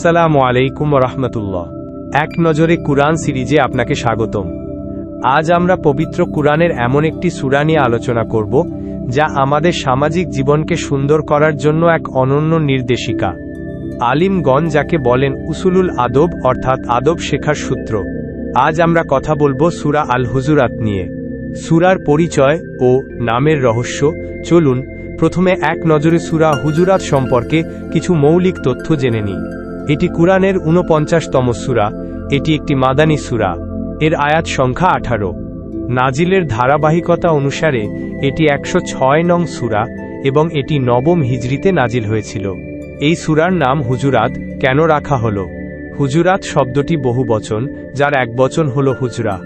আসসালামু আলাইকুম রহমতুল্লাহ। এক নজরে কুরআন সিরিজে আপনাকে স্বাগতম। আজ আমরা পবিত্র কুরআনের এমন একটি সুরা নিয়ে আলোচনা করব, যা আমাদের সামাজিক জীবনকে সুন্দর করার জন্য এক অনন্য নির্দেশিকা। আলিমগণ যাকে বলেন উসুলুল আদব অর্থাৎ আদব শেখার সূত্র। আজ আমরা কথা বলব সুরা আল হুজুরাত নিয়ে। সুরার পরিচয় ও নামের রহস্য, চলুন প্রথমে এক নজরে সুরা হুজুরাত সম্পর্কে কিছু মৌলিক তথ্য জেনে নিই। এটি কুরআনের ঊনপঞ্চাশতম সুরা, এটি একটি মাদানী সুরা। এর আয়াত সংখ্যা আঠারো। নাজিলের ধারাবাহিকতা অনুসারে, এটি একশো ছয় নং সুরা এবং এটি নবম হিজরিতে নাজিল হয়েছিল। এই সুরার নাম হুজুরাত কেন রাখা হলো? হুজুরাত শব্দটি বহু বচন, যার এক বচন হল হুজরা।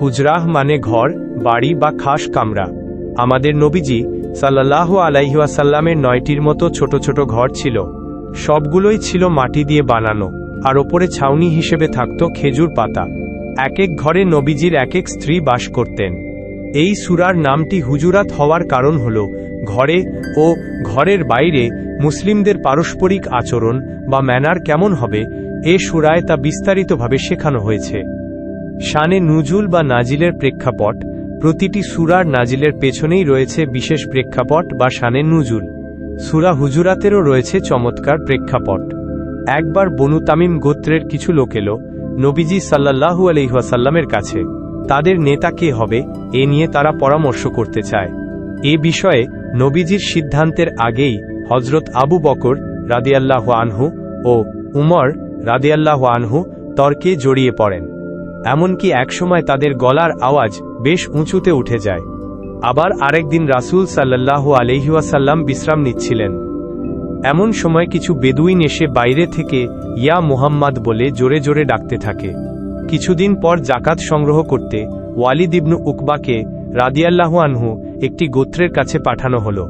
হুজরাহ মানে ঘর, বাড়ি বা খাস কামরা। আমাদের নবীজি সাল্লাহ আলাইহাসাল্লামের নয়টির মতো ছোট ছোট ঘর ছিল। সবগুলোই ছিল মাটি দিয়ে বানানো, আর ওপরে ছাউনি হিসেবে থাকত খেজুর পাতা। এক এক ঘরে নবীজির এক এক স্ত্রী বাস করতেন। এই সুরার নামটি হুজুরাত হওয়ার কারণ হল, ঘরে ও ঘরের বাইরে মুসলিমদের পারস্পরিক আচরণ বা ম্যানার কেমন হবে, এ সুরায় তা বিস্তারিতভাবে শেখানো হয়েছে। শানে নুজুল বা নাজিলের প্রেক্ষাপট, প্রতিটি সুরার নাজিলের পেছনেই রয়েছে বিশেষ প্রেক্ষাপট বা শানে নুজুল। সুরা হুজুরাতেরও রয়েছে চমৎকার প্রেক্ষাপট। একবার বনু তামিম গোত্রের কিছু লোক এলো, নবীজি সাল্লাহু আলহিহাসাল্লামের কাছে। তাদের নেতা কে হবে, এ নিয়ে তারা পরামর্শ করতে চায়। এ বিষয়ে নবীজির সিদ্ধান্তের আগেই হজরত আবু বকর রাদিয়াল্লাহ আনহু ও উমর রাদিয়াল্লাহ আনহু তর্কে জড়িয়ে পড়েন। এমনকি একসময় তাদের গলার আওয়াজ বেশ উঁচুতে উঠে যায়। আবার আরেকদিন রাসূল সাল্লাহ আলহিউসাল্লাম বিশ্রাম নিচ্ছিলেন। এমন সময় কিছু বেদুইন এসে বাইরে থেকে, ইয়া মুহাম্মাদ বলে জোরে জোরে ডাকতে থাকে। কিছুদিন পর জাকাত সংগ্রহ করতে ওয়ালিদ ইবনু উকবাকে রাদিয়াল্লাহু আনহু একটি গোত্রের কাছে পাঠানো হল।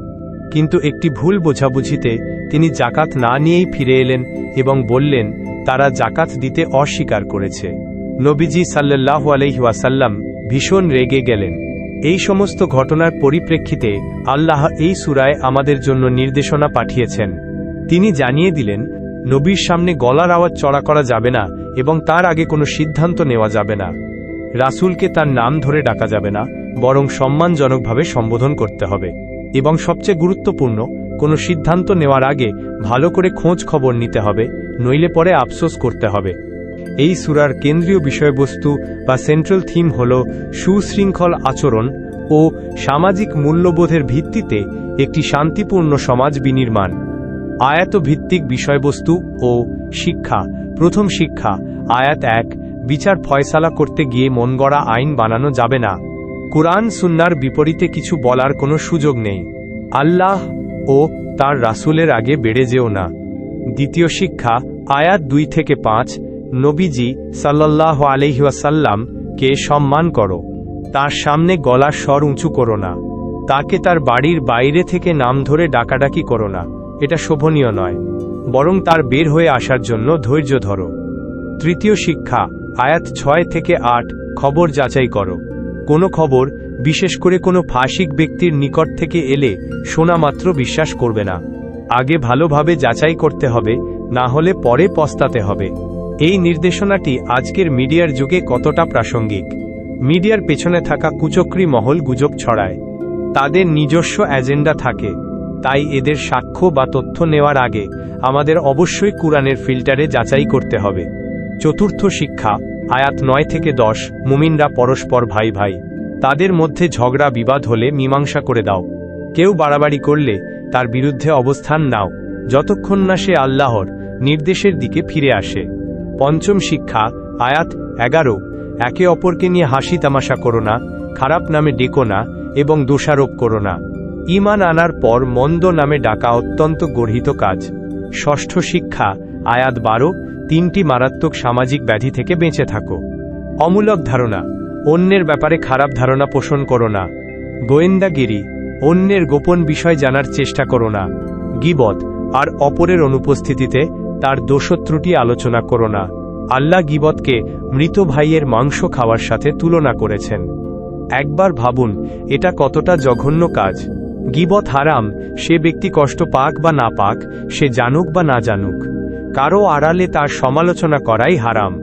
কিন্তু একটি ভুল বোঝাবুঝিতে তিনি জাকাত না নিয়েই ফিরে এলেন এবং বললেন, তারা জাকাত দিতে অস্বীকার করেছে। নবীজি সাল্লাহ আলহিহাসাল্লাম ভীষণ রেগে গেলেন। এই সমস্ত ঘটনার পরিপ্রেক্ষিতে আল্লাহ এই সুরায় আমাদের জন্য নির্দেশনা পাঠিয়েছেন। তিনি জানিয়ে দিলেন, নবীর সামনে গলার আওয়াজ চড়া করা যাবে না এবং তার আগে কোনো সিদ্ধান্ত নেওয়া যাবে না। রাসুলকে তার নাম ধরে ডাকা যাবে না, বরং সম্মানজনকভাবে সম্বোধন করতে হবে। এবং সবচেয়ে গুরুত্বপূর্ণ, কোনো সিদ্ধান্ত নেওয়ার আগে ভালো করে খোঁজ খবর নিতে হবে, নইলে পরে আফসোস করতে হবে। এই সুরার কেন্দ্রীয় বিষয়বস্তু বা সেন্ট্রাল থিম হল সুশৃঙ্খল আচরণ ও সামাজিক মূল্যবোধের ভিত্তিতে একটি শান্তিপূর্ণ সমাজ বিনির্মাণ। আয়াত ভিত্তিক বিষয়বস্তু ও শিক্ষা। প্রথম শিক্ষা, আয়াত এক, বিচার ফয়সালা করতে গিয়ে মন গড়া আইন বানানো যাবে না। কোরআন সুন্নার বিপরীতে কিছু বলার কোনো সুযোগ নেই। আল্লাহ ও তার রাসূলের আগে বেড়ে যেও না। দ্বিতীয় শিক্ষা, আয়াত দুই থেকে পাঁচ নবীজি সাল্লাহ আলহিহাসাল্লাম কে সম্মান করো। তার সামনে গলার স্বর উঁচু করো না। তাকে তার বাড়ির বাইরে থেকে নাম ধরে ডাকাডাকি করো না। এটা শোভনীয় নয়। বরং তার বের হয়ে আসার জন্য ধৈর্য ধরো। তৃতীয় শিক্ষা, আয়াত ছয় থেকে আট, খবর যাচাই করো। কোনো খবর, বিশেষ করে কোনো ফাসিক ব্যক্তির নিকট থেকে এলে শোনা মাত্র বিশ্বাস করবে না। আগে ভালোভাবে যাচাই করতে হবে, না হলে পরে পস্তাতে হবে। এই নির্দেশনাটি আজকের মিডিয়ার যুগে কতটা প্রাসঙ্গিক? মিডিয়ার পেছনে থাকা কুচক্রি মহল গুজব ছড়ায়। তাদের নিজস্ব এজেন্ডা থাকে। তাই এদের সাক্ষ্য বা তথ্য নেওয়ার আগে আমাদের অবশ্যই কুরআনের ফিল্টারে যাচাই করতে হবে। চতুর্থ শিক্ষা, আয়াত নয় থেকে দশ, মুমিনরা পরস্পর ভাই ভাই। তাদের মধ্যে ঝগড়া বিবাদ হলে মীমাংসা করে দাও। কেউ বাড়াবাড়ি করলে তার বিরুদ্ধে অবস্থান নাও। যতক্ষণ না সে আল্লাহর নির্দেশের দিকে ফিরে আসে। পঞ্চম শিক্ষা, আয়াত এগারো। একে অপরকে নিয়ে হাসি তামাশা করো না, খারাপ নামে ডেকো না এবং দোষারোপ করো না। ইমান আনার পর মন্দ নামে ডাকা অত্যন্ত গর্হিত কাজ। ষষ্ঠ শিক্ষা, আয়াত বারো, তিনটি মারাত্মক সামাজিক ব্যাধি থেকে বেঁচে থাকো। অমূলক ধারণা, অন্যের ব্যাপারে খারাপ ধারণা পোষণ করো না। গোয়েন্দাগিরি, অন্যের গোপন বিষয় জানার চেষ্টা করো না। গিবত, আর অপরের অনুপস্থিতিতে তার দোষত্রুটি আলোচনা করো না। আল্লাহ গিবতকে মৃত ভাইয়ের মাংস খাওয়ার সাথে তুলনা করেছেন। একবার ভাবুন, এটা কতটা জঘন্য কাজ। গিবত হারাম, সে ব্যক্তি কষ্ট পাক বা না পাক, সে জানুক বা না জানুক। কারও আড়ালে তার সমালোচনা করাই হারাম।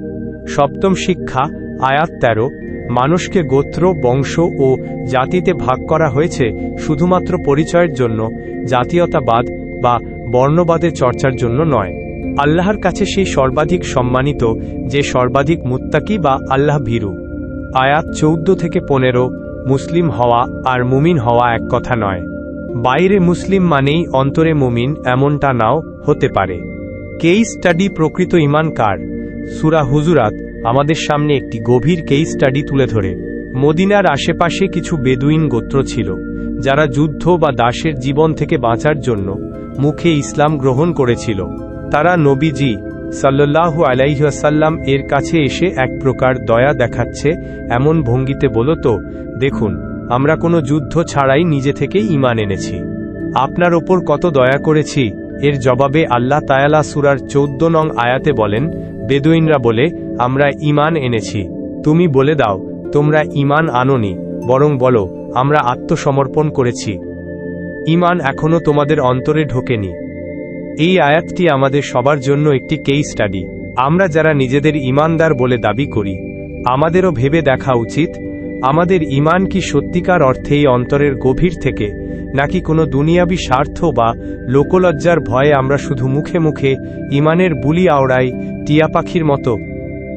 সপ্তম শিক্ষা, আয়াত তেরো, মানুষকে গোত্র, বংশ ও জাতিতে ভাগ করা হয়েছে শুধুমাত্র পরিচয়ের জন্য, জাতীয়তাবাদ বা বর্ণবাদের চর্চার জন্য নয়। আল্লাহর কাছে সেই সর্বাধিক সম্মানিত, যে সর্বাধিক মুত্তাকি বা আল্লাহ ভীরু। আয়াত চৌদ্দ থেকে পনেরো, মুসলিম হওয়া আর মুমিন হওয়া এক কথা নয়। বাইরে মুসলিম মানেই অন্তরে মুমিন, এমনটা নাও, হতে পারে। কেই স্টাডি প্রকৃত ইমান কার? সুরা হুজুরাত আমাদের সামনে একটি গভীর কেই স্টাডি তুলে ধরে। মদিনার আশেপাশে কিছু বেদুইন গোত্র ছিল, যারা যুদ্ধ বা দাসের জীবন থেকে বাঁচার জন্য মুখে ইসলাম গ্রহণ করেছিল। তারা নবীজি সাল্লাল্লাহু আলাইহাসাল্লাম এর কাছে এসে এক প্রকার দয়া দেখাচ্ছে, এমন ভঙ্গিতে বলতো দেখুন, আমরা কোনো যুদ্ধ ছাড়াই নিজে থেকে ইমান এনেছি। আপনার ওপর কত দয়া করেছি? এর জবাবে আল্লাহ তায়ালা সুরার চৌদ্দ নং আয়াতে বলেন, বেদুইনরা বলে, আমরা ইমান এনেছি। তুমি বলে দাও, তোমরা ইমান আনোনি, বরং বলো, আমরা আত্মসমর্পণ করেছি। ইমান এখনও তোমাদের অন্তরে ঢোকেনি। এই আয়াতটি আমাদের সবার জন্য একটি কেই স্টাডি আমরা যারা নিজেদের ইমানদার বলে দাবি করি, আমাদেরও ভেবে দেখা উচিত, আমাদের ইমান কি সত্যিকার অর্থেই অন্তরের গভীর থেকে, নাকি কোনো দুনিয়াবি স্বার্থ বা লোকলজ্জার ভয়ে আমরা শুধু মুখে মুখে ইমানের বুলি আওড়াই টিয়া পাখির মতো?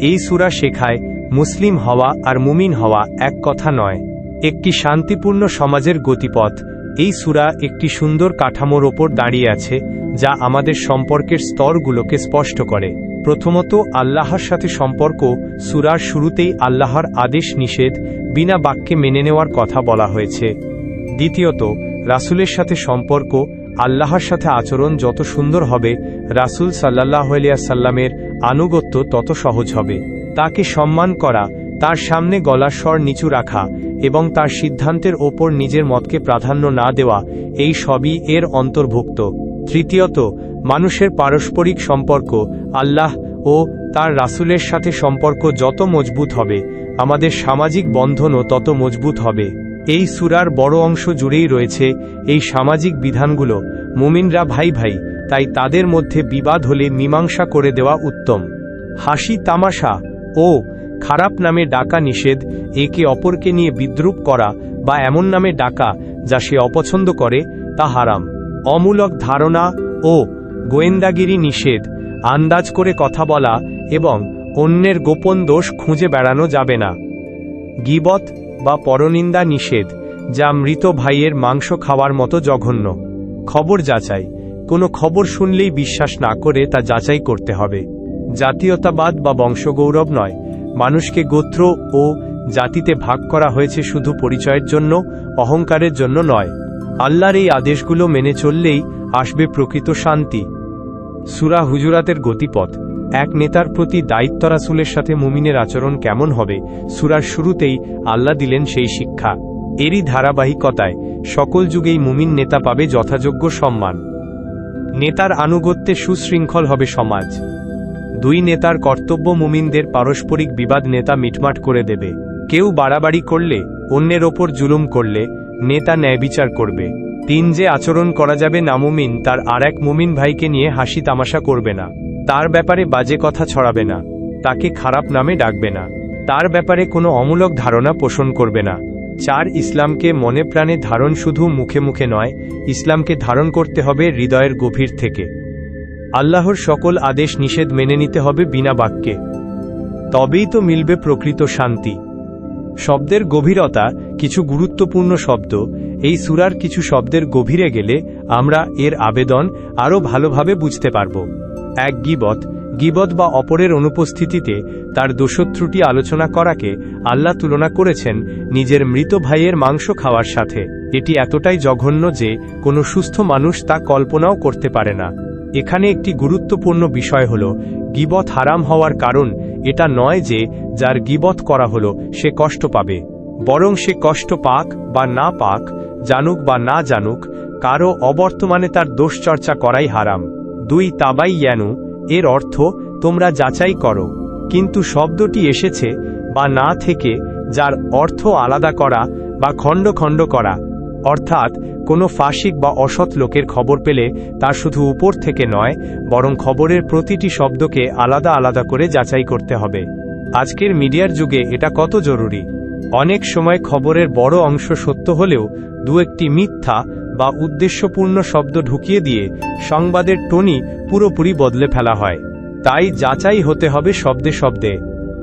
এই সুরা শেখায় মুসলিম হওয়া আর মুমিন হওয়া এক কথা নয়। একটি শান্তিপূর্ণ সমাজের গতিপথ এই সুরা একটি সুন্দর কাঠামোর ওপর দাঁড়িয়ে আছে, যা আমাদের সম্পর্কের স্তরগুলোকে স্পষ্ট করে। প্রথমত, আল্লাহর সাথে সম্পর্ক, সুরার শুরুতেই আল্লাহর আদেশ নিষেধ, বিনা বাক্যে মেনে নেওয়ার কথা বলা হয়েছে। দ্বিতীয়ত, রাসুলের সাথে সম্পর্ক, আল্লাহর সাথে আচরণ যত সুন্দর হবে, রাসুল সাল্লাহ সাল্লামের আনুগত্য তত সহজ হবে। তাকে সম্মান করা তার সামনে গলার স্বর নিচু রাখা এবং তার সিদ্ধান্তের ওপর নিজের মতকে প্রাধান্য না দেওয়া, এই সবই এর অন্তর্ভুক্ত। তৃতীয়ত, মানুষের পারস্পরিক সম্পর্ক, আল্লাহ ও তার রাসুলের সাথে সম্পর্ক যত মজবুত হবে, আমাদের সামাজিক বন্ধনও তত মজবুত হবে। এই সুরার বড় অংশ জুড়েই রয়েছে এই সামাজিক বিধানগুলো, মুমিনরা ভাই ভাই, তাই তাদের মধ্যে বিবাদ হলে মীমাংসা করে দেওয়া উত্তম। হাসি তামাশা ও খারাপ নামে ডাকা নিষেধ, একে অপরকে নিয়ে বিদ্রুপ করা বা এমন নামে ডাকা যা সে অপছন্দ করে, তা হারাম। অমূলক ধারণা ও গোয়েন্দাগিরি নিষেধ, আন্দাজ করে কথা বলা এবং অন্যের গোপন দোষ খুঁজে বেড়ানো যাবে না। গিবত বা পরনিন্দা নিষেধ, যা মৃত ভাইয়ের মাংস খাওয়ার মতো জঘন্য। খবর যাচাই, কোনো খবর শুনলেই বিশ্বাস না করে তা যাচাই করতে হবে। জাতীয়তাবাদ বা বংশগৌরব নয় মানুষকে গোত্র ও জাতিতে ভাগ করা হয়েছে শুধু পরিচয়ের জন্য, অহংকারের জন্য নয়। আল্লাহর এই আদেশগুলো মেনে চললেই আসবে প্রকৃত শান্তি। সুরা হুজুরাতের গতিপথ। এক নেতার প্রতি দায়িত্ব রাসুলের সাথে মুমিনের আচরণ কেমন হবে, সুরার শুরুতেই আল্লাহ দিলেন সেই শিক্ষা। এরই ধারাবাহিকতায় সকল যুগেই মুমিন নেতা পাবে যথাযোগ্য সম্মান। নেতার আনুগত্যে সুশৃঙ্খল হবে সমাজ। দুই নেতার কর্তব্য মুমিনদের পারস্পরিক বিবাদ নেতা মিটমাট করে দেবে। কেউ বাড়াবাড়ি করলে, অন্যের ওপর জুলুম করলে, নেতা ন্যায় বিচার করবে। তিন যে আচরণ করা যাবে না মুমিন, তার আর এক মুমিন ভাইকে নিয়ে হাসি তামাশা করবে না। তার ব্যাপারে বাজে কথা ছড়াবে না। তাকে খারাপ নামে ডাকবে না। তার ব্যাপারে কোনো অমূলক ধারণা পোষণ করবে না। চার, ইসলামকে মনে প্রাণে ধারণ শুধু মুখে মুখে নয়, ইসলামকে ধারণ করতে হবে হৃদয়ের গভীর থেকে। আল্লাহর সকল আদেশ নিষেধ মেনে নিতে হবে বিনা বাক্যে। তবেই তো মিলবে প্রকৃত শান্তি। শব্দের গভীরতা কিছু গুরুত্বপূর্ণ শব্দ, এই সুরার কিছু শব্দের গভীরে গেলে আমরা এর আবেদন আরও ভালোভাবে বুঝতে পারব। এক গিবত গিবত বা অপরের অনুপস্থিতিতে তার দোষত্রুটি আলোচনা করাকে আল্লাহ তুলনা করেছেন নিজের মৃত ভাইয়ের মাংস খাওয়ার সাথে। এটি এতটাই জঘন্য যে কোনো সুস্থ মানুষ তা কল্পনাও করতে পারে না। এখানে একটি গুরুত্বপূর্ণ বিষয় হল, গিবত হারাম হওয়ার কারণ এটা নয় যে, যার গিবত করা হলো, সে কষ্ট পাবে। বরং সে কষ্ট পাক বা না পাক, জানুক বা না জানুক কারও অবর্তমানে তার দোষচর্চা করাই হারাম। দুই তাবাই ইয়ানু, এর অর্থ, তোমরা যাচাই করো। কিন্তু শব্দটি এসেছে, বা না থেকে, যার অর্থ আলাদা করা, বা খণ্ড খণ্ড করা। অর্থাৎ কোনো ফাঁসিক বা অসৎ লোকের খবর পেলে তার শুধু উপর থেকে নয়, বরং খবরের প্রতিটি শব্দকে আলাদা আলাদা করে যাচাই করতে হবে। আজকের মিডিয়ার যুগে এটা কত জরুরি? অনেক সময় খবরের বড় অংশ সত্য হলেও দু একটি মিথ্যা বা উদ্দেশ্যপূর্ণ শব্দ ঢুকিয়ে দিয়ে সংবাদের টনি পুরোপুরি বদলে ফেলা হয়। তাই যাচাই হতে হবে শব্দে শব্দে।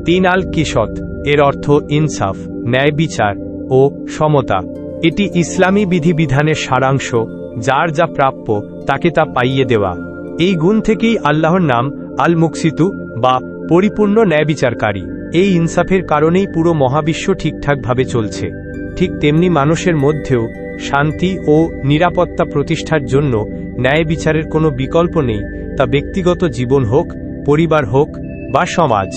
তিন আল কিসত, এর অর্থ ইনসাফ, ন্যায় বিচার ও সমতা। এটি ইসলামী বিধিবিধানের সারাংশ, যার যা প্রাপ্য, তাকে তা পাইয়ে দেওয়া। এই গুণ থেকেই আল্লাহর নাম আল মুকসিতু বা পরিপূর্ণ ন্যায় বিচারকারী এই ইনসাফের কারণেই পুরো মহাবিশ্ব ঠিকঠাকভাবে চলছে। ঠিক তেমনি মানুষের মধ্যেও শান্তি ও নিরাপত্তা প্রতিষ্ঠার জন্য ন্যায় বিচারের কোনো বিকল্প নেই, তা ব্যক্তিগত জীবন হোক, পরিবার হোক, বা সমাজ।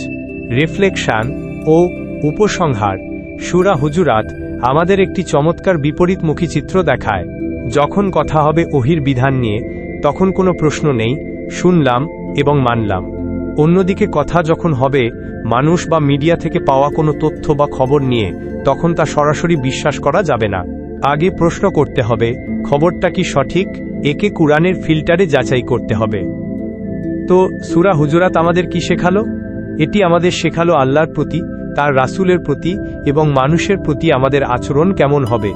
রিফ্লেকশন ও উপসংহার, সুরা হুজুরাত আমাদের একটি চমৎকার বিপরীতমুখী চিত্র দেখায়। যখন কথা হবে ওহির বিধান নিয়ে, তখন কোনো প্রশ্ন নেই, শুনলাম এবং মানলাম। অন্যদিকে কথা যখন হবে, মানুষ বা মিডিয়া থেকে পাওয়া কোনো তথ্য বা খবর নিয়ে, তখন তা সরাসরি বিশ্বাস করা যাবে না। আগে প্রশ্ন করতে হবে, খবরটা কি সঠিক? একে কুরআনের ফিল্টারে যাচাই করতে হবে। তো, সুরা হুজুরাত আমাদের কি শেখালো? এটি আমাদের শেখালো আল্লাহর প্রতি তার রাসূলের প্রতি এবং মানুষের প্রতি আমাদের আচরণ কেমন হবে।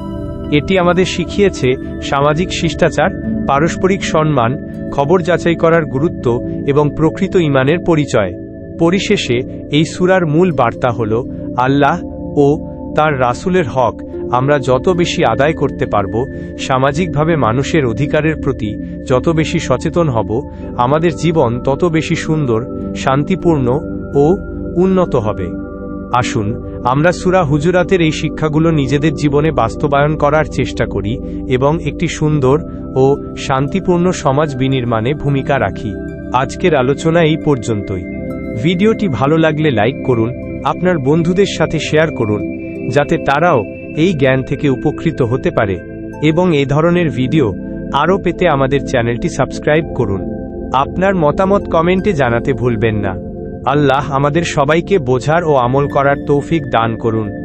এটি আমাদের শিখিয়েছে সামাজিক শিষ্টাচার, পারস্পরিক সম্মান, খবর যাচাই করার গুরুত্ব এবং প্রকৃত ইমানের পরিচয়। পরিশেষে এই সুরার মূল বার্তা হল, আল্লাহ ও তার রাসুলের হক আমরা যত বেশি আদায় করতে পারব, সামাজিকভাবে মানুষের অধিকারের প্রতি যত বেশি সচেতন হব, আমাদের জীবন তত বেশি সুন্দর, শান্তিপূর্ণ ও উন্নত হবে। আসুন, আমরা সুরা হুজুরাতের এই শিক্ষাগুলো নিজেদের জীবনে বাস্তবায়ন করার চেষ্টা করি এবং একটি সুন্দর ও শান্তিপূর্ণ সমাজ বিনির্মাণে ভূমিকা রাখি। আজকের আলোচনা এই পর্যন্তই। ভিডিওটি ভালো লাগলে লাইক করুন, আপনার বন্ধুদের সাথে শেয়ার করুন, যাতে তারাও এই জ্ঞান থেকে উপকৃত হতে পারে এবং এ ধরনের ভিডিও আরও পেতে আমাদের চ্যানেলটি সাবস্ক্রাইব করুন। আপনার মতামত কমেন্টে জানাতে ভুলবেন না। আল্লাহ আমাদের সবাইকে বোঝার ও আমল করার তৌফিক দান করুন।